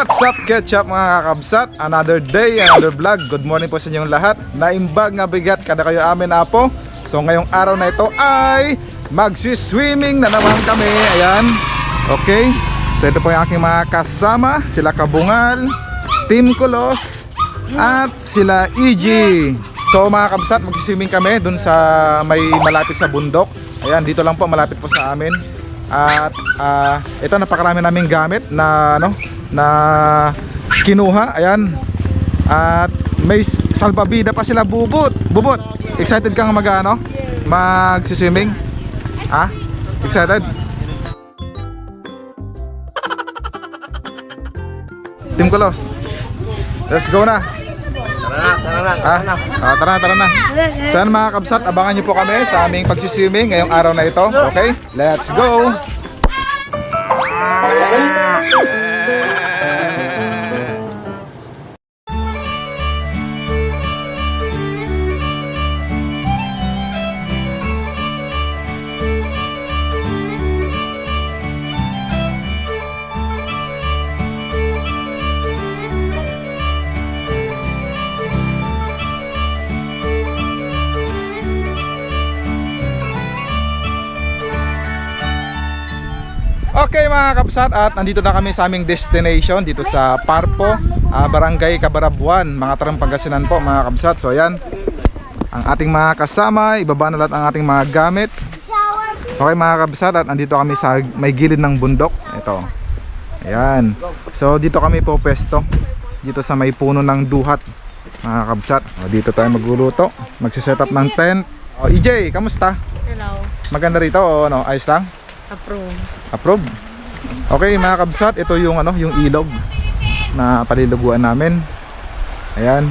What's up ketchup mga kakabsat? Another day, another vlog. Good morning po sa inyong lahat. Naimbag nga bigat kada kayo amin apo. So ngayong araw na ito ay magsiswimming na naman kami. Ayan. Okay. So ito po yung aking mga kasama. Sila Kabungal, Team Kulos, at sila EG. So mga kabsat, magsiswimming kami dun sa may malapit sa bundok. Ayan, dito lang po malapit po sa amin. At ah, ito napakarami naming gamit na ano na kinuha. Ayan. At may salbabida pa sila bubot. Bubot. Excited kang mag ano? Magsiswimming? Ha? Excited? Team Kolos. Let's go na. Tara na, tara na, Ah, ah, tara na, tara na. So yan mga kabsat, abangan nyo po kami sa aming pagsiswimming ngayong araw na ito. Okay? Let's go! Okay mga kabsat at nandito na kami sa aming destination dito sa Parpo, ah, Barangay Cabarabuan, mga Tarang Pangasinan po mga kabsat. So ayan, ang ating mga kasama, ibaba na lahat ang ating mga gamit. Okay mga kabsat at nandito kami sa may gilid ng bundok. Ito. Ayan. So dito kami po pesto. Dito sa may puno ng duhat. Mga kabsat. O, dito tayo magluluto. Magsiset up ng tent. O EJ, kamusta? Hello. Maganda rito o ano? Ayos lang? Approve. Approve. Okay mga kabsat, ito yung ano, yung ilog na paliluguan namin. Ayan.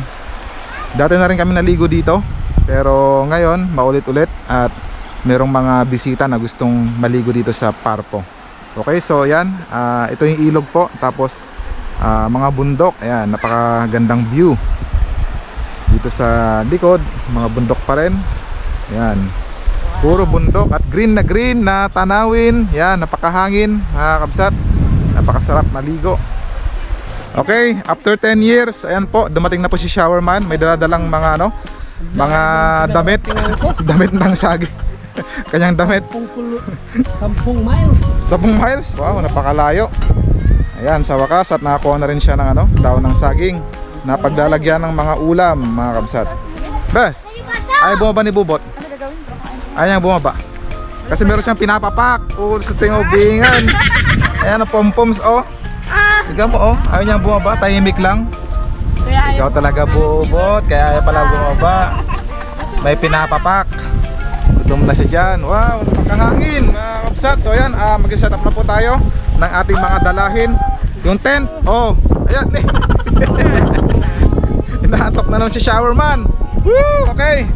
Dati na rin kami naligo dito, pero ngayon maulit-ulit at merong mga bisita na gustong maligo dito sa Parpo. Okay, so ayan, ah, ito yung ilog po, tapos ah, mga bundok, ayan, napakagandang view. Dito sa likod, mga bundok pa rin. Ayan. Puro bundok at green na green na tanawin. Yan, napakahangin, mga kabsat. Napakasarap maligo. Okay, after 10 years, ayan po, dumating na po si Showerman. May daladalang mga ano, mga damit. damit ng sagi. Kanyang damit. Sampung miles. 10 miles. Wow, napakalayo. Ayan, sa wakas at nakakuha na rin siya ng ano, daon ng saging na paglalagyan ng mga ulam, mga kabsat. Bes, ay bumaba ni Bubot. Ayaw niyang bumaba. Kasi meron siyang pinapapak. Oh, sa tingobingan. Ayan, ang pompoms, oh. Tignan mo, oh. Ayaw niyang bumaba. Tahimik lang. Kaya Ikaw talaga bubot. Kaya ayaw pala bumaba. May pinapapak. Gutom na siya dyan. Wow, napakahangin. Mga kapsat. So, ayan. ah mag-set up na po tayo ng ating mga dalahin. Yung tent. Oh, ayan. Inaantok na naman si Showerman. Woo! Okay.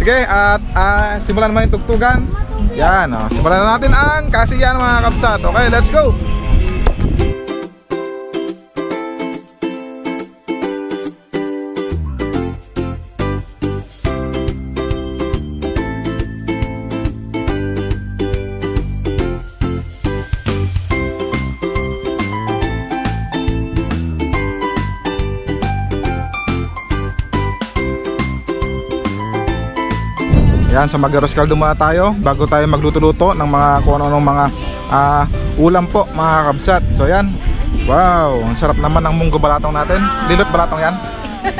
Sige, at ah, simulan naman yung tugtugan. Yan, oh. simulan na natin ang kasiyan mga kapsat. Okay, let's go. Yan, sa Magaros Caldo muna tayo bago tayo magluto-luto ng mga kung ano mga ah, ulam po mga kabsat. So yan. Wow, ang sarap naman ng munggo balatong natin. Dilot balatong yan.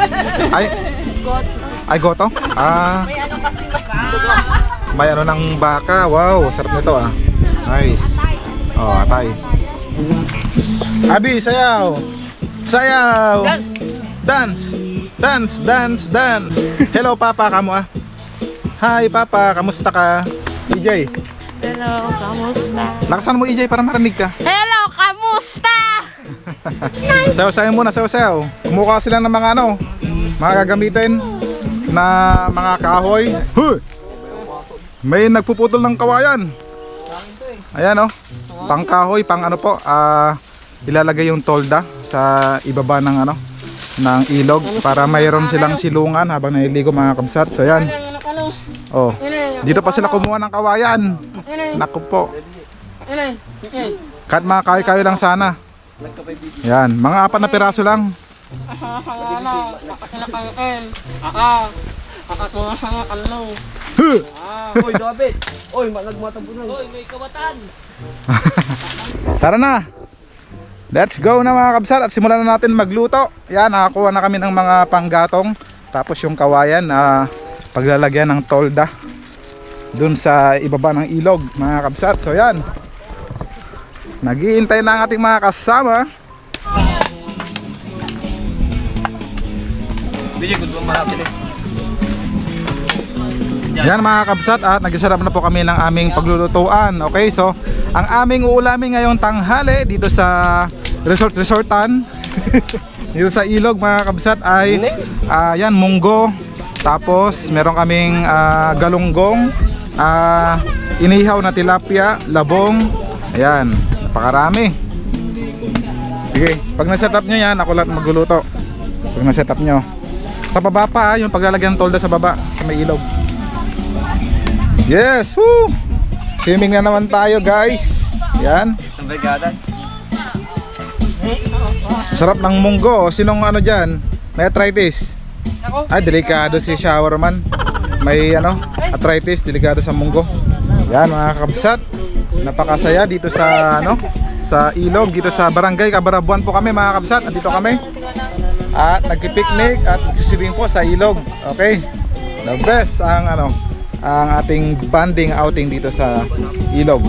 Ay, got. ay goto. Ah, May ano kasi baka. may ano ng baka. Wow, sarap nito ah. Nice. Oh, atay. Abi, sayaw. Sayaw. Dance. Dance, dance, dance. Hello papa, kamo ah. Hi papa, kamusta ka? EJ, Hello, kamusta? lakasan mo EJ para marinig ka. Hello, kamusta? Sayaw-sayaw muna, sayaw-sayaw. Kumukha sila ng mga ano, mga gagamitin na mga kahoy. Huh! May nagpuputol ng kawayan. Ayan oh. Pang kahoy, pang ano po, ah ilalagay yung tolda sa ibaba ng ano ng ilog para mayroon silang silungan habang naliligo mga kabsat. So yan. Oh. Ano, Dito pa sila kumuha ng kawayan. Naku po. Kahit mga kayo-kayo lang sana. Yan, mga apat na piraso lang. Huh! Oy, David. Oy, nagmatampo na. Oy, may kawatan. Tara na! Let's go na mga kabsat at simulan na natin magluto. Yan, nakakuha na kami ng mga panggatong. Tapos yung kawayan na paglalagyan ng tolda dun sa ibaba ng ilog mga kabsat. So yan. Naghihintay na ang ating mga kasama. Yan mga kabsat at nagsasarap na po kami ng aming paglulutuan. Okay, so ang aming uulamin ngayong tanghali dito sa resort resortan dito sa ilog mga kabsat ay ah, yan munggo tapos meron kaming ah, galunggong ah, inihaw na tilapia labong ayan napakarami sige pag na-set up nyo yan ako lahat magluluto pag na-set up nyo sa baba pa ah, yung paglalagyan ng tolda sa baba sa may ilog Yes, woo! Swimming na naman tayo guys. Yan. Sarap ng munggo. Sinong ano dyan? May arthritis? Ay, delikado si showerman. May ano, arthritis, delikado sa munggo. Yan mga kabsat. Napakasaya dito sa ano, sa ilog, dito sa barangay Kabarabuan po kami mga kabsat. Andito kami. At nagki-picnic at nagsiswimming po sa ilog. Okay. The best ang ano, ang ating banding outing dito sa ilog.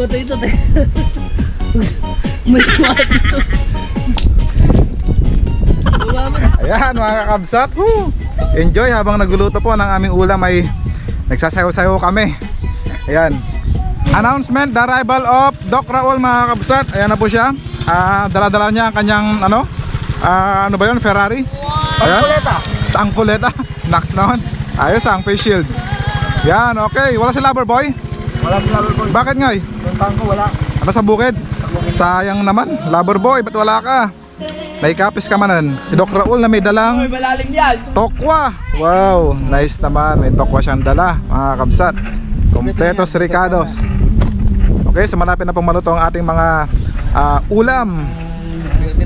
Mamamatay ito, te. May kuwat ito. Ayan mga kakabsat Woo! Enjoy habang nagluluto po ng aming ulam ay nagsasayaw-sayaw kami Ayan Announcement, the arrival of Doc Raul mga kabsat Ayan na po siya Ah, Dala-dala niya ang kanyang ano ah, Ano ba yun? Ferrari? Ayan. Tangkuleta Nax naman Ayos ang face shield Yan, okay Wala si Loverboy? Wala sila ko. Bakit nga eh? Yung tangko wala. Ano sa bukid? Sayang naman Loverboy, ba't wala ka? May kapis ka manan Si Doc Raul na may dalang Uy, malalim yan. Tokwa! Wow, nice naman. May tokwa siyang dala, mga kabsat. Completos Ricados. Okay, so malapit na pong maluto ang ating mga ah, ulam.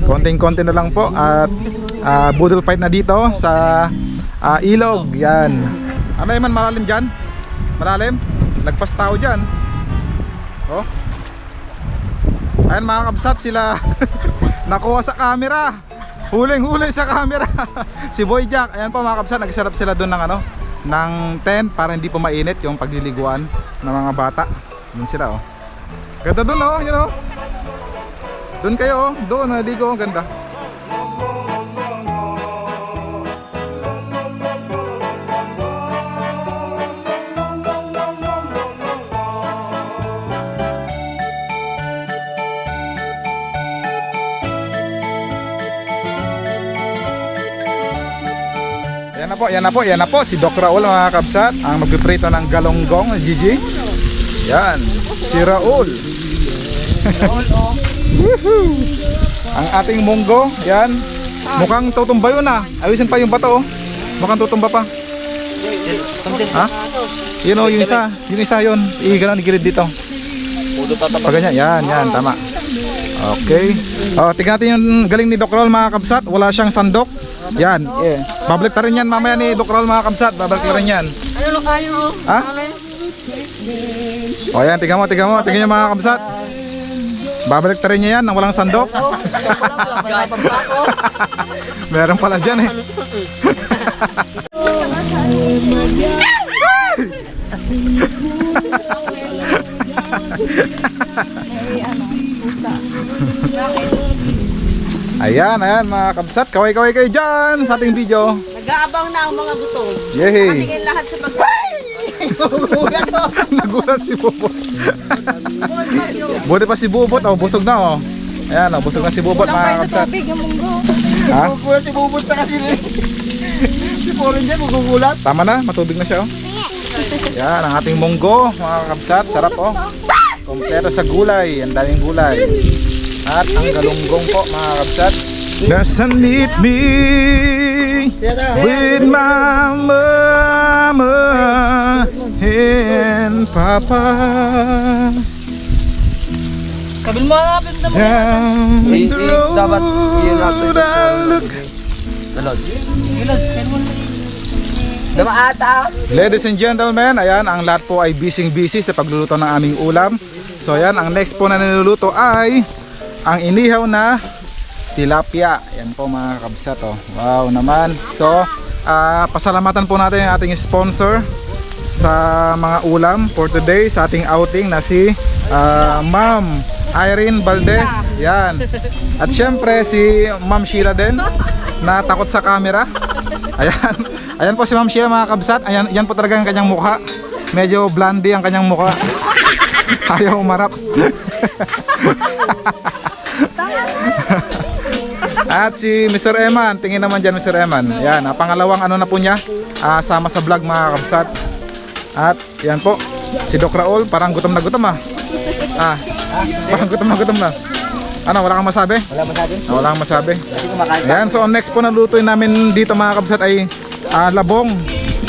Konting-konti na lang po at ah, budol fight na dito sa ah, ilog. Yan. Ano man malalim dyan? Malalim? Lagpas tao dyan. Oh. Ayan mga kabsat sila nakuha sa camera. Huling-huli sa camera. si Boy Jack. Ayan po mga kabsat, nagserap sila doon ng ano, ng tent para hindi po mainit yung pagliliguan ng mga bata. Doon sila oh. Ganda doon oh, you know. Doon kayo oh, doon naligo, ang ganda. Po, yan na po, yan na po si Doc Raul mga kabsat ang magpiprito ng galonggong Gigi. Yan, si Raul. Ang ating munggo, yan. Mukhang tutumba yun ah. Ayusin pa yung bato oh. Mukhang tutumba pa. Ha? Yun oh, yung isa, yung isa yun. Iganon gilid dito. Pag ganyan, yan, yan, tama. Okay. Oh, tingnan natin yung galing ni Doc Roll mga kabsat. Wala siyang sandok. Yan. Eh. Babalik ta rin yan mamaya ni Doc Roll mga kabsat. Babalik ta rin yan. Ano kayo? Ha? O yan, tingnan mo, tingnan mo, tingnan nyo mga kabsat. Babalik ta rin niya yan nang walang sandok. Meron pala dyan eh. May. Ayan, ayan mga kabsat. Kaway-kaway kayo dyan sa ating video. Nag-aabang na ang mga gutom. Yay! Tingin lahat sa pagkain. Nagulat si Bubot. Buti pa si Bubot. Oh, busog na oh. Ayan oh, busog na si Bubot mga Kulang kayo sa kabsat. tubig yung munggo. Ha? Gugulat si Bubot sa kasi Si Porin dyan, magugulat. Tama na, matubig na siya oh. Yan, ang ating munggo mga kabsat. Sarap oh. Kompleto sa gulay. Ang daming gulay. At ang galunggong po mga kabsat. Doesn't meet me with my mama and papa. Kabil mo hanapin na mo. Down the dapat yun natin road I look. Ladies and gentlemen, ayan, ang lahat po ay busy-busy sa pagluluto ng aming ulam. So ayan, ang next po na niluluto ay ang inihaw na tilapia. Yan po mga kabsat oh. Wow naman. So, ah, pasalamatan po natin ang ating sponsor sa mga ulam for today sa ating outing na si ah, Ma'am Irene Valdez. Yan. At syempre si Ma'am Sheila din na takot sa camera. Ayan. Ayan po si Ma'am Sheila mga kabsat. Ayan, yan po talaga ang kanyang mukha. Medyo blondie ang kanyang mukha. Ayaw umarap. At si Mr. Eman, tingin naman dyan Mr. Eman. Yan, ah, pangalawang ano na po niya, ah, sama sa vlog mga kabsat. At yan po, si Doc Raul, parang gutom na gutom ah. Ah, parang gutom na gutom na. Ano, wala kang masabi? Wala masabi? Ah, wala kang masabi. Ayan, so ang next po na lutuin namin dito mga kabsat ay ah, labong.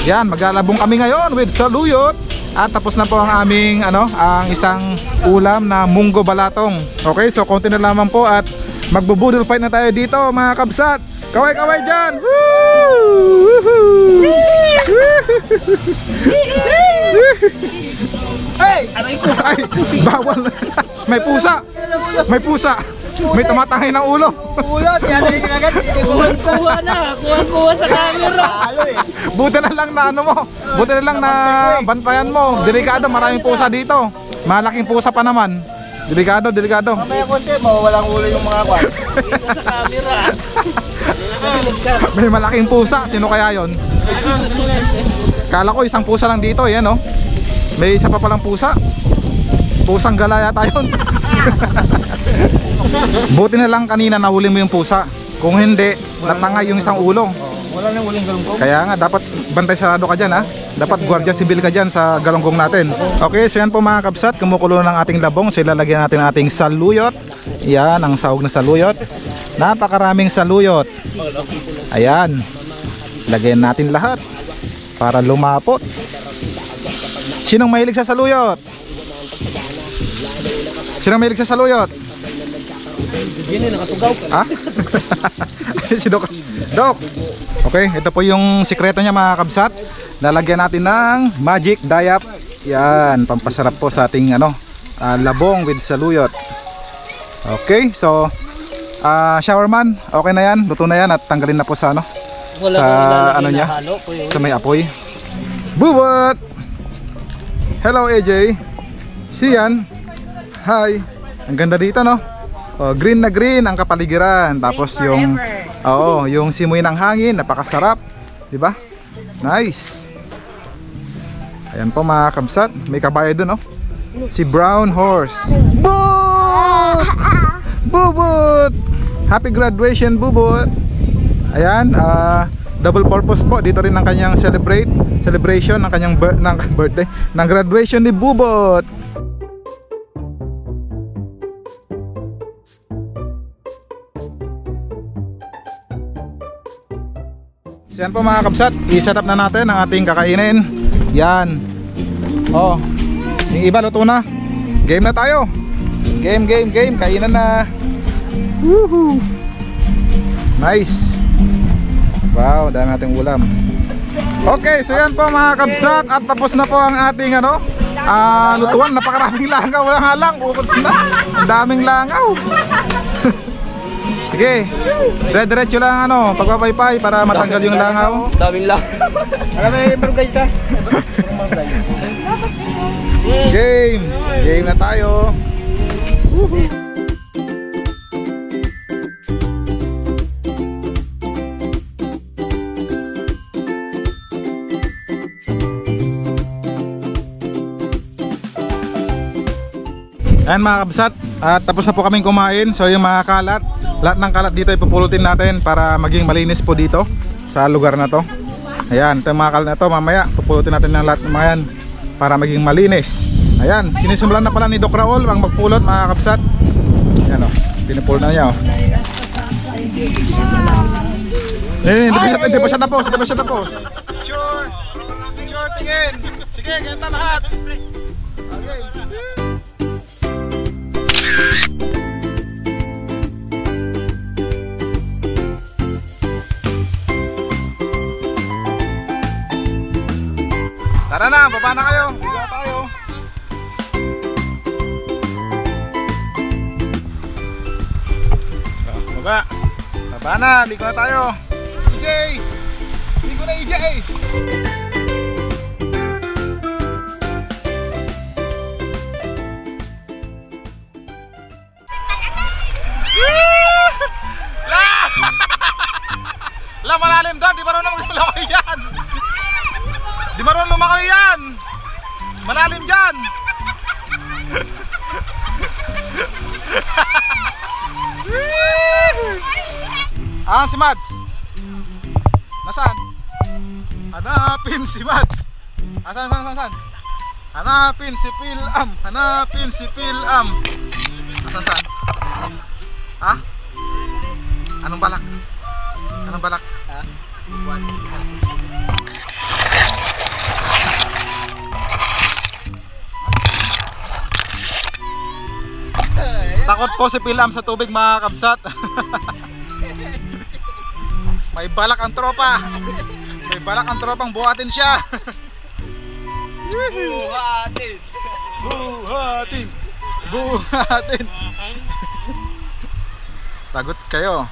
Yan, maglalabong kami ngayon with saluyot. At tapos na po ang aming ano, ang isang ulam na munggo balatong. Okay, so konti na lamang po at magbubudol fight na tayo dito mga kabsat. Kaway-kaway dyan! Woo! Hey! Ay, bawal. May pusa. May pusa. May tumatangay ng ulo. Ulot! Yan na yung agad. Kuha na, kuha-kuha sa camera. Halo eh. Buti na lang na ano mo. Buti na lang na bantayan mo. Delikado, maraming pusa dito. Malaking pusa pa naman. Delikado, delikado. Mamaya konti, mawawalang ulo yung mga kwan. Sa camera. May malaking pusa. Sino kaya yon? Kala ko isang pusa lang dito. Yan oh. May isa pa palang pusa. Pusang gala yata yun. Buti na lang kanina nahuli mo yung pusa. Kung hindi, natangay yung isang ulo. Wala nang uling galungkong. Kaya nga dapat bantay sarado ka dyan ha. Dapat gwardiya sibil ka dyan sa galonggong natin. Okay, so yan po mga kabsat, kumukulo ng ating labong. So ilalagyan natin ang ating saluyot. Yan, ang sahog na saluyot. Napakaraming saluyot. Ayan. Lagyan natin lahat para lumapot. Sinong mahilig sa saluyot? Sinong mahilig sa saluyot? Yun eh, nakatugaw. Ha? si Doc. Doc. Okay, ito po yung sikreto niya mga kabsat. Lalagyan natin ng magic dayap. Yan, pampasarap po sa ating ano, ah, labong with saluyot. Okay, so ah showerman, okay na yan. Luto na yan at tanggalin na po sa ano, Wala Sa ano niya? halo yun. sa may apoy. Bubot! Hello AJ. Siyan. Hi. Ang ganda dito no. Oh, green na green ang kapaligiran. Tapos yung Oo, yung simoy ng hangin, napakasarap. 'Di ba? Nice. Ayan po mga kabsat, may kabayo doon oh. Si Brown Horse. Bubot! Bubot! Happy graduation, Bubot! Ayan, ah double purpose po dito rin ang kanyang celebrate celebration ng kanyang bir- ng birthday ng graduation ni Bubot. So yan po mga kabsat, i-set up na natin ang ating kakainin. Yan. Oh. Yung iba luto na. Game na tayo. Game, game, game. Kainan na. Woohoo. Nice. Wow, dami nating ulam. Okay, so yan po mga kabsat at tapos na po ang ating ano, ah lutuan. Napakaraming langaw. Wala nga lang, ukot na. Ang daming langaw. Sige. Dire-diretso lang ano, pagpapaypay para matanggal yung langaw. Daming lang. Ano na yung barangay ka? Game. Game na tayo. Woohoo. Ayan mga kabsat, at tapos na po kaming kumain. So yung mga kalat, lahat ng kalat dito ay pupulutin natin para maging malinis po dito sa lugar na to. Ayan, ito yung mga kalat na to, mamaya pupulutin natin ng lahat ng mga yan para maging malinis. Ayan, sinisimulan na pala ni Doc Raul ang magpulot mga kabsat. Ayan o, pinupulot na niya o. Eh, pa siya, hindi pa siya tapos, hindi pa siya tapos. Sure, sure, tingin. Sige, ganyan lahat. Tara na, baba na kayo. Baba tayo. Ah, Baba. Baba na, ligo na tayo. EJ! Ligo na EJ! La! La, malalim doon. Di marunong lumakay yan. Di lumakay yan. Malalim dyan. ah, si Mads. Nasaan? Hanapin si Mads. Asan, asan, asan, asan? Hanapin si Pilam. Hanapin si Pilam. Asan, asan? Takot po si Pilam sa tubig mga kabsat. May balak ang tropa. May balak ang tropang buhatin siya. Buhatin! Buhatin! Buhatin! Tagot kayo.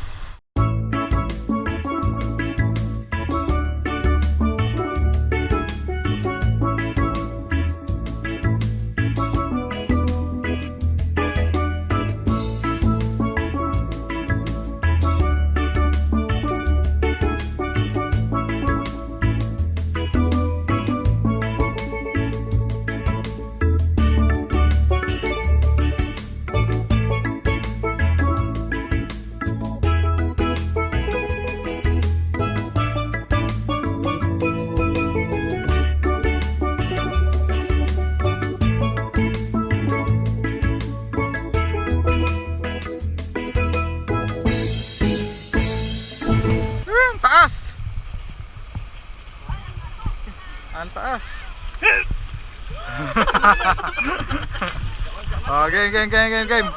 Oh, game, game, game, game, game.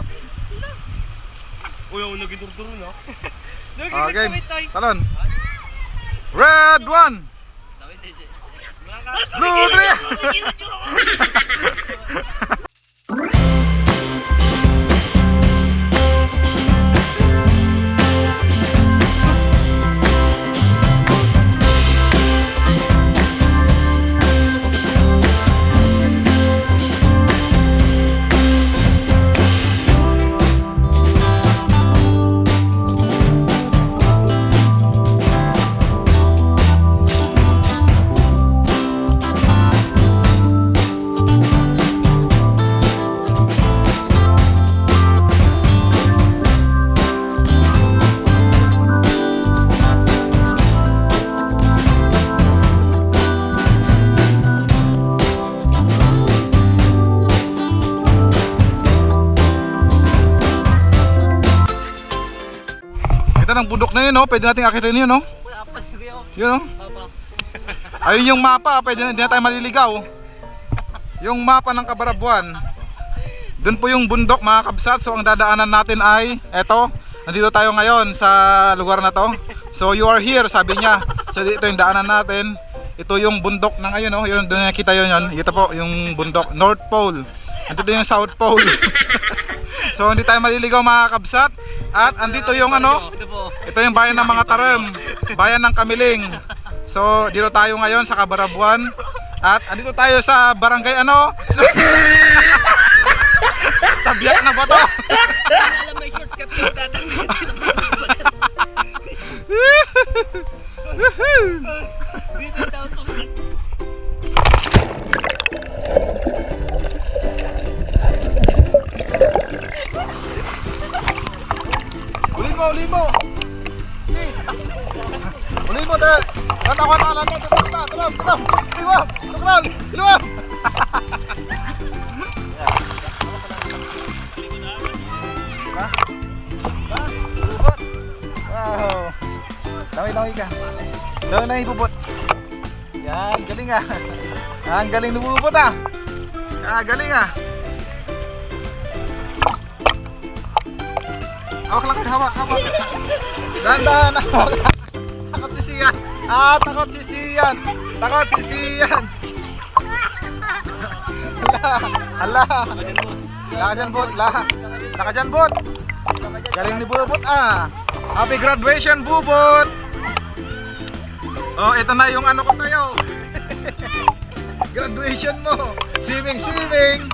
Uy, ako naging turo no? Oh, game. Talon. Red one. Blue three. Bundok na yun, no? Pwede nating akitin yun, no? Yun, no? Ayun yung mapa, pwede na, hindi na tayo maliligaw. Yung mapa ng Kabarabuan. Doon po yung bundok mga kabsat. So ang dadaanan natin ay eto. Nandito tayo ngayon sa lugar na to. So you are here, sabi niya. So dito yung daanan natin. Ito yung bundok ng ayun, no? Yun, doon nakita yun yun. Ito po, yung bundok, North Pole. Andito yung South Pole. so hindi tayo maliligaw mga kabsat. At andito yung ano, Ito yung bayan ng mga tarim, bayan ng Kamiling. So, dito tayo ngayon sa Kabarabuan. At andito tayo sa barangay ano? sa na ba to? May shortcut yung Uli mo dahil. Ano ako na lang mo. Tulong na. Tulong. Tulong. Tulong. Tulong. Tulong. Wow. Laway-laway ka. Laway-laway bubot. Yan, galing ah. Ang galing ni bubot ah. Ah, galing ah. Hawak lang kayo, hawak, hawak. Dahan-dahan, hawak. Takot si Sian. Ah, takot si Sian. Takot si Sian. Hala, hala. Laka dyan, bot. Laka. Laka bot. Galing ni Bubot ah. Happy graduation, Bubot. Oh, ito na yung ano ko sa'yo. graduation mo. Swimming, swimming.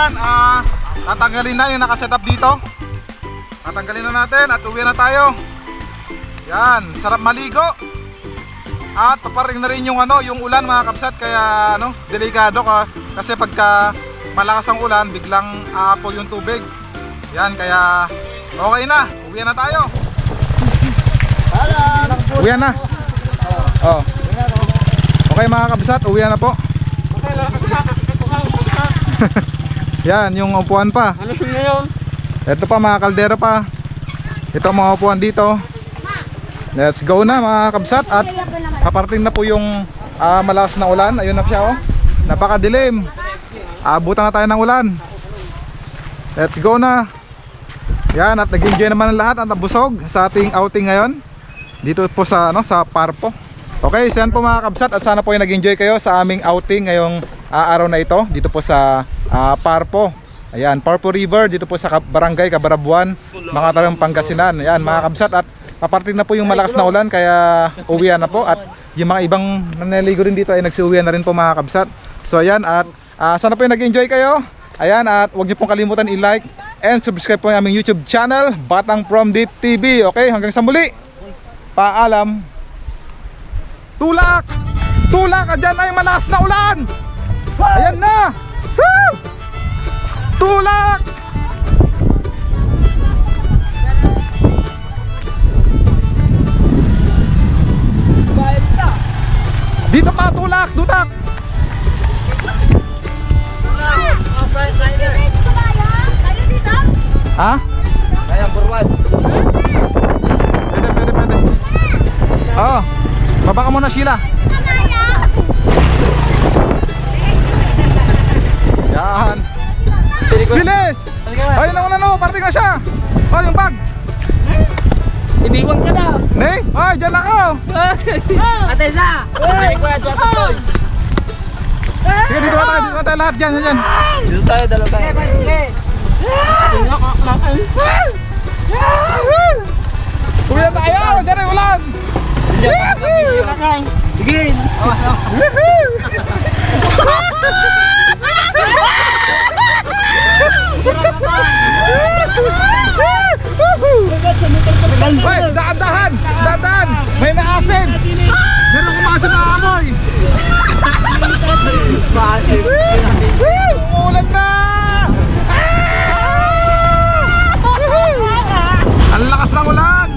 Yan, ah, tatanggalin na yung nakasetup dito. Tatanggalin na natin at uwi na tayo. Yan, sarap maligo. At paparing na rin yung ano, yung ulan mga kapsat kaya ano, delikado ka kasi pagka malakas ang ulan, biglang aapo yung tubig. Yan, kaya okay na. Uwi na tayo. Uwi na. Oh. Okay mga kabsat, uwi na po. Yan, yung upuan pa. Ano na yun? Ito pa mga kaldera pa. Ito mga upuan dito. Let's go na mga kabsat at kaparating na po yung ah, malakas na ulan. Ayun na siya oh. Napakadilim. Abutan na tayo ng ulan. Let's go na. Yan at nag-enjoy naman ang lahat at nabusog sa ating outing ngayon. Dito po sa ano sa Parpo. Okay, so yan po mga kabsat at sana po ay nag-enjoy kayo sa aming outing ngayong ah, araw na ito dito po sa ah, Parpo. Ayan, Parpo River dito po sa Barangay Cabarabuan, mga tarang Pangasinan. Ayan, mga kabsat at paparating na po yung malakas na ulan kaya uwian na po at yung mga ibang naniligo rin dito ay nagsiuwian na rin po mga kabsat. So ayan at ah, sana po yung nag-enjoy kayo. Ayan at huwag niyo pong kalimutan i-like and subscribe po yung aming YouTube channel, Batang From Dit TV. Okay, hanggang sa muli. Paalam. Tulak! Tulak! Na yung malakas na ulan! Ayan na! Woo! Tulak! Dito pa, tulak! Rider. Ha? Kaya forward. Pwede, pwede, pwede. Oo. Baba ka muna, Sheila. Yan. Bilis! Ayun na, ano, parating na siya. Oh, yung bag. Iniwan ka na. Ne? Ay, dyan ako. Ate sa. Ay, kuya, dyan tayo. Sige, dito na tayo, dito na tayo lahat. Dyan, dyan. Dito tayo, dalawa tayo. Uwi na tayo! Dyan na yung ulan! Sige. Hoy, dahan-dahan! Dahan! May maasim! Meron kumasim na amoy! Maasim! Umulan na! Ang lakas ng ulan!